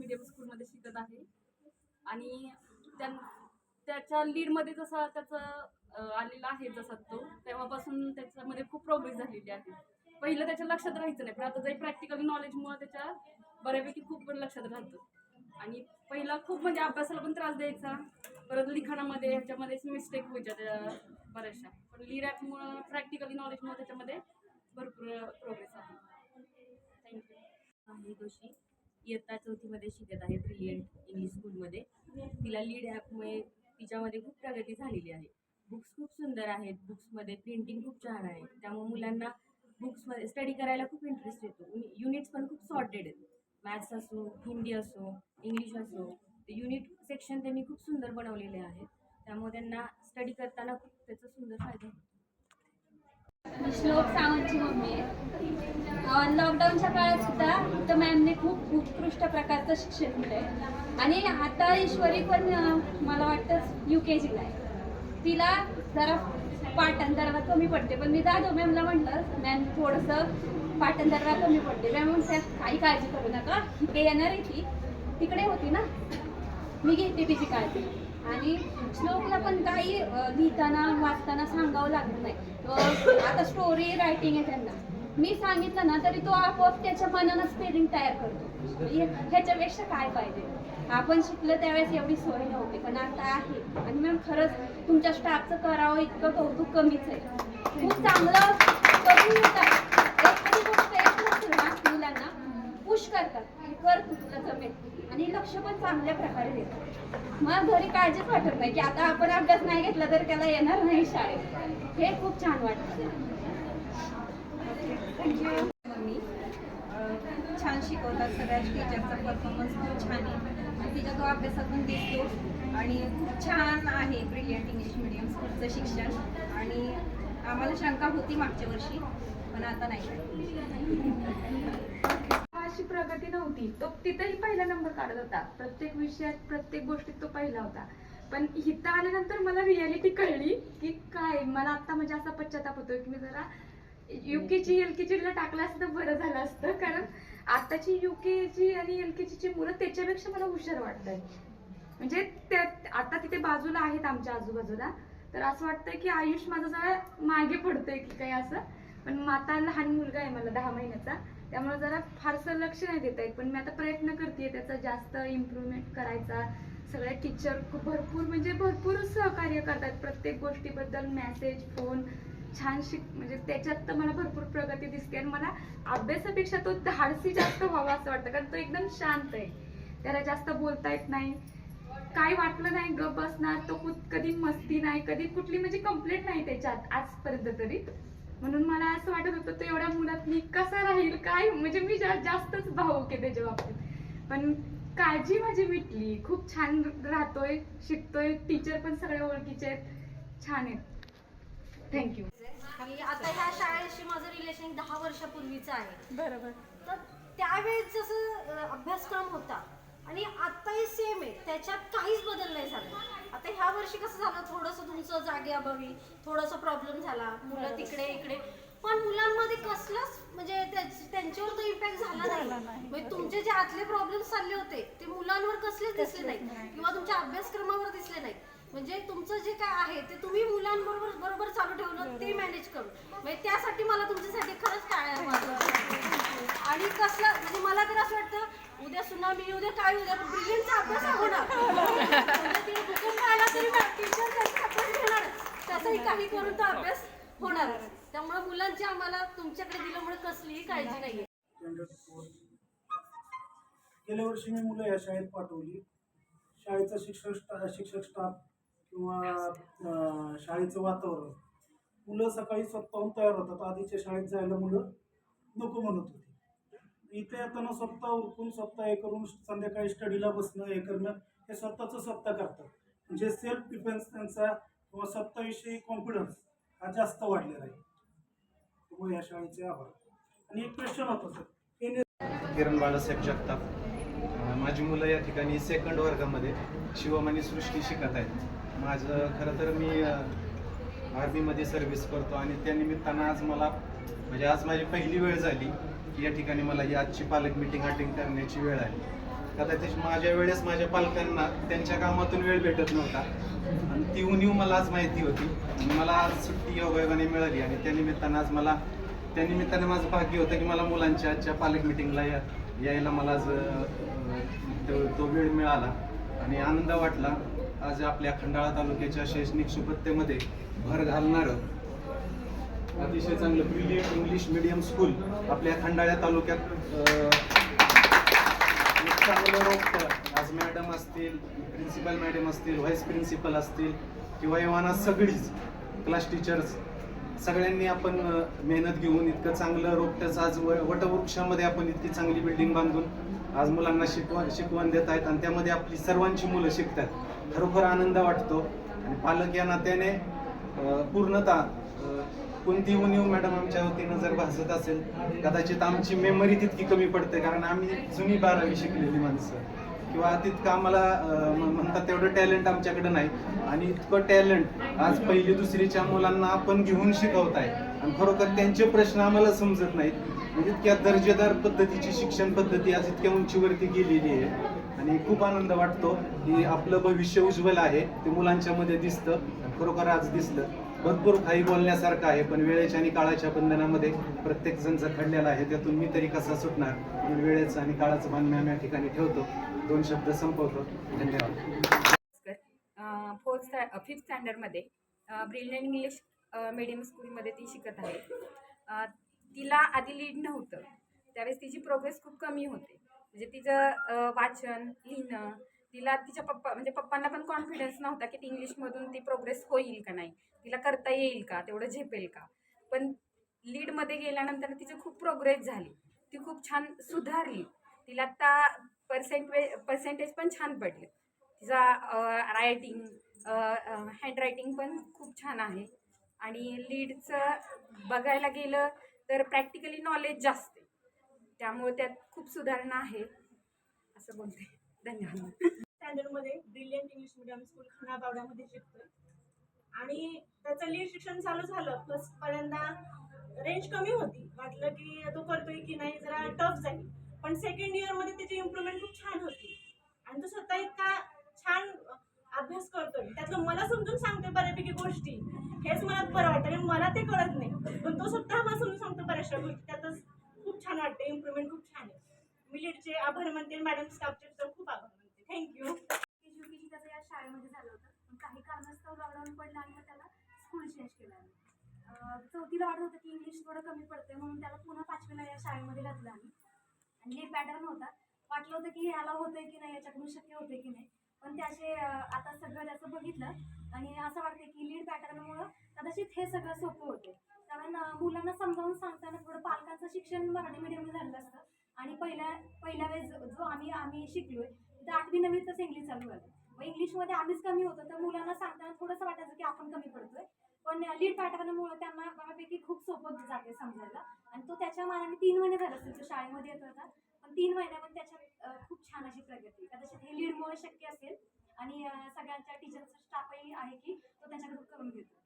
Medium स्कूलमध्ये शिकत आहे. आणि त्यां त्याच्या लीडमध्ये जसा त्याचं आलेला आहे जसा तो तेव्हापासून त्याच्यामध्ये खूप प्रोग्रेस झालेली आहे. पहिलं त्याच्या लक्षात राहायचं नाही पण आता जे प्रॅक्टिकल नॉलेजमुळे त्याच्या बऱ्यापैकी खूप लक्षात राहतं. आणि पहिला खूप म्हणजे अभ्यासाला पण त्रास द्यायचा परत लिखाणामध्ये ह्याच्यामध्येच मिस्टेक व्हायच्या त्या बऱ्याचशा. पण लीड ॲपमुळं प्रॅक्टिकली नॉलेजमुळे त्याच्यामध्ये भरपूर प्रोग्रेस आहे. थँक्यू आहे दोषी इयत्ता चौथीमध्ये शिकत आहे ब्रिलियंट इंग्लिश स्कूलमध्ये तिला लीड ॲपमुळे तिच्यामध्ये खूप प्रगती झालेली आहे. बुक्स खूप सुंदर आहेत. बुक्समध्ये प्रिंटिंग खूप छान आहे. त्यामुळे मुलांना बुक्समध्ये स्टडी करायला खूप इंटरेस्ट येतो. युनिट्स पण खूप सॉर्टेड आहेत. मॅथ्स असो हिंदी असो इंग्लिश असो ते युनिट सेक्शन त्यांनी खूप सुंदर बनवलेले आहेत. त्यामुळे त्यांना स्टडी करताना खूप त्याचा सुंदर फायदा होतो. श्लोक सावंतची मम्मी. आहे लॉकडाऊनच्या काळात सुद्धा तर मॅमने खूप उत्कृष्ट प्रकारचं शिक्षण दिलं आणि आता ईश्वरी पण मला वाटतं यू के जीला आहे. तिला जरा पाटण दरवा कमी पडते. पण मी जातो मॅमला म्हटलं मॅम थोडंसं दरवा कमी पडते. मॅम म्हणते काही काळजी करू नका. इथे येणार आहे ती. तिकडे होती ना. मी घेते तिची काळजी. आणि श्लोकला पण काही लिहिताना वाचताना सांगावं लागत नाही. आता स्टोरी रायटिंग आहे त्यांना. मी सांगितलं ना तरी तो आपोआप त्याच्या मनानं स्पेलिंग तयार करतो. म्हणजे ह्याच्यापेक्षा काय पाहिजे? आपण शिकलं त्यावेळेस एवढी सोय नव्हती पण आता आहे. आणि मॅम खरंच तुमच्या स्टाफचं करावं इतकं कौतुक कमीच आहे. खूप चांगलं करून घेतात एखादी गोष्ट येत नसेल ना मुलांना खुश करतात. की कर तू तुला जमेल. आणि लक्ष पण चांगल्या प्रकारे देतात. मग घरी काळजीच वाटत नाही की आता आपण अभ्यास नाही घेतला तर त्याला येणार नाही शाळेत. हे खूप छान वाटतं. छान शिकवतात सगळ्या टीचरचा परफॉर्मन्स खूप छान आहे. तिच्या तो अभ्यासातून दिसतो. आणि खूप छान आहे ब्रिलियंट इंग्लिश मिडियम स्कूलचं शिक्षण. आणि आम्हाला शंका होती मागच्या वर्षी पण आता नाही. अशी प्रगती नव्हती. तो तिथेही पहिला नंबर काढत होता. प्रत्येक विषयात प्रत्येक गोष्टीत तो पहिला होता. पण इथं आल्यानंतर मला रियालिटी कळली की काय मला आता म्हणजे असा पश्चाताप होतोय की मी जरा युकेची एल के टाकलं असतं तर बरं झालं असतं. कारण आताची युकेची आणि एल के ची मुलं त्याच्यापेक्षा मला हुशार वाटतंय. म्हणजे त्या आता तिथे बाजूला आहेत आमच्या आजूबाजूला. तर असं वाटतंय की आयुष माझं जरा मागे पडतंय की काय असं. पण माता लहान मुलगा आहे मला दहा महिन्याचा. त्यामुळे जरा फारसं लक्ष नाही देता येत. पण मी आता प्रयत्न करते त्याचा जास्त इम्प्रूव्हमेंट करायचा. सगळ्या टीचर भरपूर म्हणजे भरपूर सहकार्य करतात. प्रत्येक गोष्टीबद्दल मेसेज फोन छान शिक म्हणजे त्याच्यात तर मला भरपूर प्रगती दिसते. आणि मला अभ्यासापेक्षा तो धाडसी जास्त व्हावा असं वाटतं. कारण तो एकदम शांत आहे. त्याला जास्त बोलता येत नाही. काय वाटलं नाही ग बसणार. तो कुठ- कधी मस्ती नाही कधी कुठली म्हणजे कंप्लेंट नाही त्याच्यात आजपर्यंत तरी. म्हणून मला असं वाटत होतं तो एवढ्या मुलात मी कसा राहील? काय? म्हणजे मी जास्तच भावूक आहे त्याच्या बाबतीत. पण काळजी माझी मिटली. खूप छान राहतोय शिकतोय. टीचर पण सगळे ओळखीचे आहेत. छान आहेत. थँक्यू आणि आता ह्या शाळेशी माझं रिलेशन दहा वर्षापूर्वीचं आहे. बरोबर. तर त्यावेळेस जसं अभ्यासक्रम होता आणि आत्ताही सेम आहे. त्याच्यात काहीच बदल नाही झाला. आता ह्या वर्षी कसं झालं? थोडंसं तुमचं जागेअभावी थोडासा प्रॉब्लेम झाला. मुलं तिकडे इकडे. पण मुलांमध्ये कसलाच म्हणजे त्याच- त्यांच्यावर तो इम्पॅक्ट झाला नाही. म्हणजे तुमचे जे आतले प्रॉब्लेम चालले होते ते मुलांवर कसलेच दिसले नाही. किंवा तुमच्या अभ्यासक्रमावर दिसले नाही म्हणजे तुमचं जे काय आहे ते तुम्ही मुलांबरोबर बरोबर चालू ठेवलं ते मॅनेज करून. म्हणजे त्यासाठी मला तुमच्यासाठी खरंच काय आणि कसलं म्हणजे मला तर असं वाटतं उद्या सुनामी उद्या काय उद्या ब्रिलियनचा अभ्यास होणार. म्हणजे भूकंप आला तरी टीचर अभ्यास घेणार. त्याचाही काही करून तो अभ्यास होणार त्यामुळे मुलांची आम्हाला तुमच्याकडे दिल्यामुळे कसलीही काळजी नाहीये. गेल्या वर्षी मी मुलं या शाळेत पाठवली. शाळेचा शिक्षक स्टा शिक्षक स्टाफ किंवा शाळेचं वातावरण. मुलं सकाळी स्वतःहून तयार होतात. आधीच्या शाळेत जायला मुलं नको म्हणत होती. इथे येताना स्वतः उरकून स्वतः हे करून संध्याकाळी स्टडीला बसणं हे करणं हे स्वतःचं स्वतः करतात म्हणजे सेल्फ डिफेन्स त्यांचा किंवा स्वतःविषयी कॉन्फिडन्स हा जास्त वाढलेला आहे. त्यामुळे या शाळेचे आभार. आणि एक क्वेश्चन होता सर. किरण बाळासाहेब जगताप. माझी मुलं या ठिकाणी सेकंड वर्गामध्ये शिवम आणि सृष्टी शिकत आहेत. माझं खरं तर मी आर्मीमध्ये सर्व्हिस करतो आणि त्या निमित्तानं आज मला म्हणजे आज माझी पहिली वेळ झाली. या ठिकाणी मला ही आजची पालक मिटिंग अटेंड करण्याची वेळ आहे कदाचित माझ्या वेळेस माझ्या पालकांना त्यांच्या कामातून वेळ भेटत नव्हता. आणि ती उणीव मला आज माहिती होती. आणि मला आज सुट्टी योगायोगाने मिळाली आणि त्या निमित्तानं आज मला त्यानिमित्ताने माझं भाग्य होतं की मला मुलांच्या आजच्या पालक मिटिंगला या यायला मला आज तो तो वेळ मिळाला. आणि आनंद वाटला. आज आपल्या खंडाळा तालुक्याच्या शैक्षणिक सुबत्तेमध्ये भर घालणारं अतिशय चांगलं ब्रिलियंट इंग्लिश मिडियम स्कूल आपल्या खंडाळ्या तालुक्यात एक चांगलं रोखतं आज मॅडम असतील प्रिन्सिपल मॅडम असतील व्हाईस प्रिन्सिपल असतील किंवा एव्हाना सगळीच क्लास टीचर्स सगळ्यांनी आपण मेहनत घेऊन इतकं चांगलं रोपटंच आज व- वटवृक्षामध्ये आपण इतकी चांगली बिल्डिंग बांधून आज मुलांना शिकवण शिकवण देत आहेत आणि त्यामध्ये आपली सर्वांची मुलं शिकतात. खरोखर आनंद वाटतो. आणि पालक या नात्याने पूर्णतः कोणती उणीव मॅडम आमच्या वतीनं जर भासत असेल कदाचित आमची मेमरी तितकी कमी पडते कारण आम्ही जुनी बारावी शिकलेली माणसं. किंवा तितकं आम्हाला म्हणतात तेवढं टॅलेंट आमच्याकडे नाही. आणि इतकं टॅलेंट आज पहिली दुसरीच्या मुलांना आपण घेऊन शिकवताय आणि खरोखर त्यांचे प्रश्न आम्हाला समजत नाहीत. म्हणजे इतक्या दर्जेदार पद्धतीची शिक्षण पद्धती आज इतक्या उंचीवरती गेलेली आहे. आणि खूप आनंद वाटतो. की आपलं भविष्य उज्ज्वल आहे. ते मुलांच्या मध्ये दिसतं. आणि खरोखर आज दिसतं भरपूर काही बोलण्यासारखं आहे पण वेळेच्या आणि काळाच्या बंधनामध्ये प्रत्येक जण जखडलेला आहे त्यातून मी तरी कसा सुटणार? म्हणून वेळेचं आणि काळाचं भान आम्ही या ठिकाणी ठेवतो. दोन शब्द संपवतो. धन्यवाद. फोर्थ फिफ्थ स्टँडर्डमध्ये ब्रिलियंट इंग्लिश मीडियम स्कूलमध्ये ती शिकत आहे. तिला आधी लीड नव्हतं. त्यावेळेस तिची प्रोग्रेस खूप कमी होते. म्हणजे तिचं वाचन लिहिणं तिला तिच्या पप्पा म्हणजे पप्पांना पण कॉन्फिडन्स नव्हता की ती इंग्लिशमधून ती प्रोग्रेस होईल का नाही. तिला करता येईल का? तेवढं झेपेल का? पण लीडमध्ये गेल्यानंतर तिची खूप प्रोग्रेस झाली. ती खूप छान सुधारली. तिला आत्ता पर्सेंटे पर्सेंटेज पण छान पडले. तिचा रायटिंग हँडरायटिंग पण खूप छान आहे. आणि लीडचं बघायला गेलं तर प्रॅक्टिकली नॉलेज जास्त आहे. त्यामुळे त्यात खूप सुधारणा आहे. असं बोलते. धन्यवाद. स्टँडर्डमध्ये ब्रिलियंट इंग्लिश मिडियम स्कूल खानाबावड्यामध्ये शिकतोय. आणि त्याचं लीड शिक्षण चालू झालं प्लस पहिल्यांदा रेंज कमी होती. वाटलं की तो करतोय की नाही जरा टफ जाईल. पण सेकंड इयरमध्ये त्याची इम्प्रुव्हमेंट खूप छान होती. आणि तो स्वतः इतका छान अभ्यास करतोय. त्यातलं मला समजून सांगतोय बऱ्यापैकी गोष्टी. हेच मला बरं वाटतं. आणि मला ते कळत नाही. पण तो स्वतः मला समजून सांगतो बऱ्याचशा गोष्टी. त्यातच खूप छान वाटतं इम्प्रुव्हमेंट खूप छान आहे. मी लीडचे आभार मानते मॅडम स्टाफचे तर खूप आभार मानते. थँक्यू युकेजी त्याचं या शाळेमध्ये झालं होतं. पण काही कारणास्तव लॉकडाऊन पडलं आणि मग त्याला स्कूल चेंज केलं आम्ही. चौथीला वाटत होतं की इंग्लिश थोडं कमी पडते म्हणून त्याला पुन्हा पाचवीला या शाळेमध्ये घातलं आम्ही. आणि हे पॅटर्न होता. वाटलं होतं की ह्याला होतंय की नाही याच्याकडून शक्य होतंय की नाही. पण त्याचे आता सगळं त्याचं बघितलं आणि असं वाटतं की लीड पॅटर्नमुळं कदाचित हे सगळं सोपं होते कारण मुलांना समजावून सांगताना थोडं पालकांचं शिक्षण मराठी मीडियमला झालेलं असतं. आणि पहिल्या पहिल्या वेळेस जो- आम्ही आम्ही आम्ही शिकलोय तर आठवी नववीतच इंग्लिश चालू झालं. मग इंग्लिशमध्ये आम्हीच कमी होतो तर मुलांना सांगताना थोडंसं वाटायचं की आपण कमी पडतोय. पण लीड पॅटर्नमुळे त्यांना बऱ्यापैकी खूप सोपं जाते समजायला. आणि तो त्याच्या मानाने तीन महिने झाले असतील तो शाळेमध्ये येत होता पण तीन महिन्यामध्ये त्याच्यात खूप छान अशी प्रगती. कदाचित हे लीडमुळे शक्य असेल. आणि सगळ्यांच्या टीचरचा स्टाफही आहे की तो त्याच्याकडून करून घेतो.